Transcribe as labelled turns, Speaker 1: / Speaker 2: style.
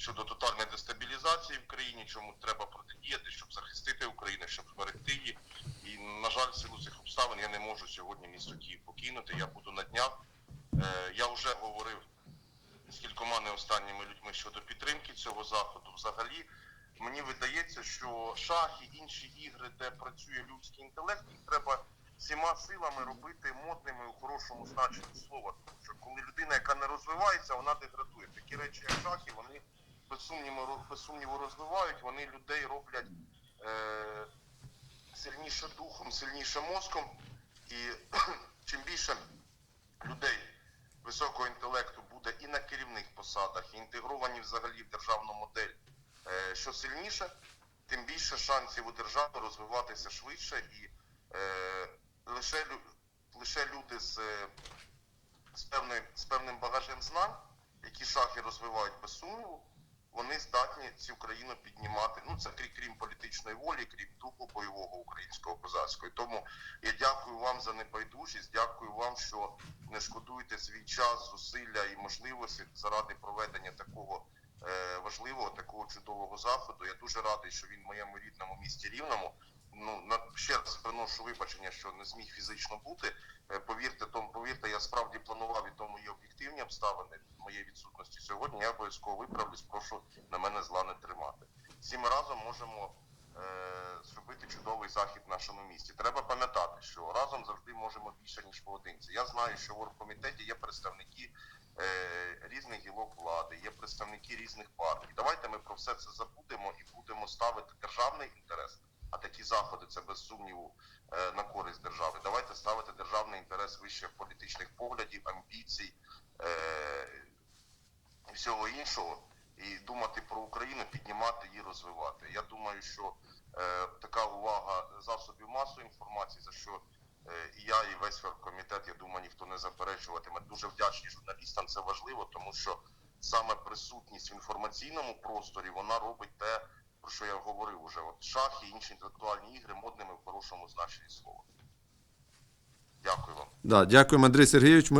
Speaker 1: щодо тотальної дестабілізації в країні, чому треба протидіяти, щоб захистити Україну, щоб зберегти її. І, на жаль, силу цих обставин я не можу сьогодні місто Київ покинути. Я буду на днях. Е, я вже говорив з кількома не останніми людьми щодо підтримки цього заходу. Взагалі, мені видається, що шахи, інші ігри, де працює людський інтелект, їх треба всіма силами робити модними у хорошому значенні слова. Тому що коли людина, яка не розвивається, вона деградує. Такі речі, як шахи, вони без сумніву, без сумніву розвивають, вони людей роблять е, сильніше духом, сильніше мозком. І чим більше людей високого інтелекту буде і на керівних посадах, і інтегровані взагалі в державну модель, е, що сильніше, тим більше шансів у держави розвиватися швидше і е, лише, лише люди з, е, з, певною, з певним багажем знань, які шахи розвивають без сумніву, вони здатні цю країну піднімати. Ну це крім, політичної волі, крім духу бойового українського козацького. Тому я дякую вам за небайдужість, дякую вам, що не шкодуєте свій час, зусилля і можливості заради проведення такого е, важливого, такого чудового заходу. Я дуже радий, що він в моєму рідному місті Рівному. Ну на ще раз приношу вибачення, що не зміг фізично бути. Е, Повірте, тому повірте, я справді планував і тому є об'єктивні обставини моєї відсутності сьогодні. Я обов'язково виправлюсь. Прошу на мене зла не тримати. Всі ми разом можемо е, зробити чудовий захід в нашому місті. Треба пам'ятати, що разом завжди можемо більше ніж поодинці. Я знаю, що в оргкомітеті є представники е, різних гілок влади, є представники різних партій. Давайте ми про все це забудемо і будемо ставити державний інтерес. А такі заходи це без сумніву е, на користь держави. Давайте ставити державний інтерес вище політичних поглядів, амбіцій е, всього іншого, і думати про Україну, піднімати її, розвивати. Я думаю, що е, така увага засобів масової інформації, за що е, і я, і весь комітет, я думаю, ніхто не заперечуватиме. Дуже вдячні журналістам. Це важливо, тому що саме присутність в інформаційному просторі вона робить те, про що я говорив уже. От шахи інші інтелектуальні ігри модними в хорошому значенні слова. Дякую вам.
Speaker 2: Да, дякуємо, Андрій Сергійович.